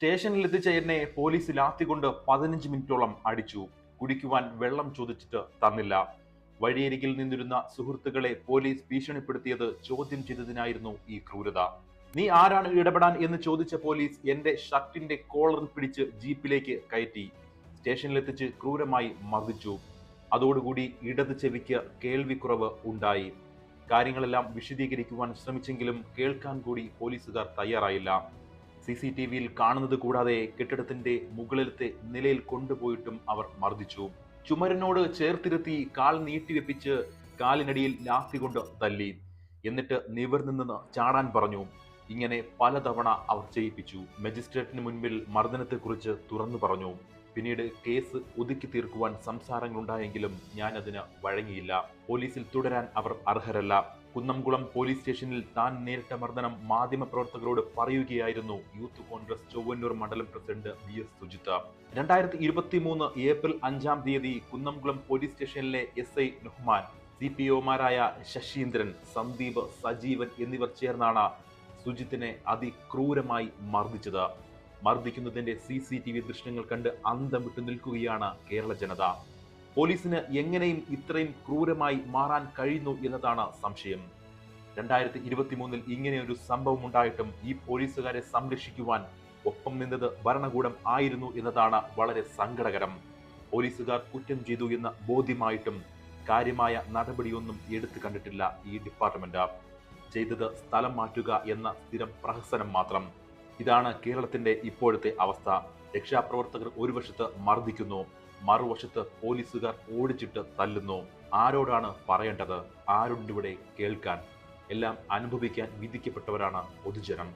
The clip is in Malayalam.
സ്റ്റേഷനിൽ എത്തിച്ച എന്നെ പോലീസ് ലാത്തിക്കൊണ്ട് പതിനഞ്ച് മിനിറ്റോളം അടിച്ചു. കുടിക്കുവാൻ വെള്ളം ചോദിച്ചിട്ട് തന്നില്ല. വഴിയരികിൽ നിന്നിരുന്ന സുഹൃത്തുക്കളെ പോലീസ് ഭീഷണിപ്പെടുത്തിയത് ചോദ്യം ചെയ്തതിനായിരുന്നു ഈ ക്രൂരത. നീ ആരാണ് ഇടപെടാൻ? എന്ന് ചോദിച്ച പോലീസ് എന്റെ ഷർട്ടിന്റെ കോളർ പിടിച്ച് ജീപ്പിലേക്ക് കയറ്റി. സ്റ്റേഷനിലെത്തിച്ച് ക്രൂരമായി മർദ്ദിച്ചു. അതോടുകൂടി ഇടത് ചെവിക്ക് കേൾവിക്കുറവ് ഉണ്ടായി. കാര്യങ്ങളെല്ലാം വിശദീകരിക്കുവാൻ ശ്രമിച്ചെങ്കിലും കേൾക്കാൻ കൂടി പോലീസുകാർ തയ്യാറായില്ല. സി സി ടി വിയിൽ കാണുന്നത് കൂടാതെ കെട്ടിടത്തിന്റെ മുകളിലത്തെ നിലയിൽ കൊണ്ടുപോയിട്ടും അവർ മർദ്ദിച്ചു. ചുമരിനോട് ചേർത്തിരുത്തി കാൽ നീട്ടിവെപ്പിച്ച് കാലിനടിയിൽ ലാത്തി കൊണ്ട് തല്ലി. എന്നിട്ട് നിവർന്നു നിന്ന് ചാടാൻ പറഞ്ഞു. ഇങ്ങനെ പലതവണ അവർ ചെയ്യിപ്പിച്ചു. മജിസ്ട്രേറ്റിന് മുൻപിൽ മർദ്ദനത്തെക്കുറിച്ച് തുറന്നു പറഞ്ഞു. പിന്നീട് കേസ് ഒതുക്കി തീർക്കുവാൻ സംസാരങ്ങളുണ്ടായെങ്കിലും ഞാൻ വഴങ്ങിയില്ല. പോലീസിൽ തുടരാൻ അവർ അർഹരല്ല. കുന്നംകുളം പോലീസ് സ്റ്റേഷനിൽ താൻ നേരിട്ട മർദ്ദനം മാധ്യമപ്രവർത്തകരോട് പറയുകയായിരുന്നു യൂത്ത് കോൺഗ്രസ് ചൊവ്വന്നൂർ മണ്ഡലം പ്രസിഡന്റ് വി എസ് സുജിത രണ്ടായിരത്തി ഇരുപത്തി മൂന്ന് ഏപ്രിൽ അഞ്ചാം തീയതി കുന്നംകുളം പോലീസ് സ്റ്റേഷനിലെ S I Nuhman C P ഒമാരായ Saseendran Sandeep Sajeevan എന്നിവർ ചേർന്നാണ് സുജിത്തിനെ അതിക്രൂരമായി മർദ്ദിച്ചത്. മർദ്ദിക്കുന്നതിന്റെ സി സി ടി വി ദൃശ്യങ്ങൾ കണ്ട് അന്തം വിട്ടു നിൽക്കുകയാണ് കേരള ജനത. പോലീസിന് എങ്ങനെയും ഇത്രയും ക്രൂരമായി മാറാൻ കഴിയുന്നു എന്നതാണ് സംശയം. രണ്ടായിരത്തി ഇരുപത്തി മൂന്നിൽ ഇങ്ങനെയൊരു സംഭവം ഉണ്ടായിട്ടും ഈ പോലീസുകാരെ സംരക്ഷിക്കുവാൻ ഒപ്പം നിന്നത് ഭരണകൂടം ആയിരുന്നു എന്നതാണ് വളരെ സങ്കടകരം. പോലീസുകാർ കുറ്റം ചെയ്തു എന്ന ബോധ്യമായിട്ടും കാര്യമായ നടപടിയൊന്നും എടുത്തു കണ്ടിട്ടില്ല ഈ ഡിപ്പാർട്ട്മെന്റ്. ചെയ്തത് സ്ഥലം മാറ്റുക എന്ന സ്ഥിരം പ്രഹസനം മാത്രം. ഇതാണ് കേരളത്തിന്റെ ഇപ്പോഴത്തെ അവസ്ഥ. രക്ഷാപ്രവർത്തകർ ഒരു വശത്ത് മർദ്ദിക്കുന്നു. മറുവശത്ത് പോലീസുകാർ ഓടിച്ചിട്ട് തല്ലുന്നു. ആരോടാണ് പറയേണ്ടത്? ആരുണ്ട് ഇവിടെ കേൾക്കാൻ? എല്ലാം അനുഭവിക്കാൻ വിധിക്കപ്പെട്ടവരാണ് പൊതുജനം.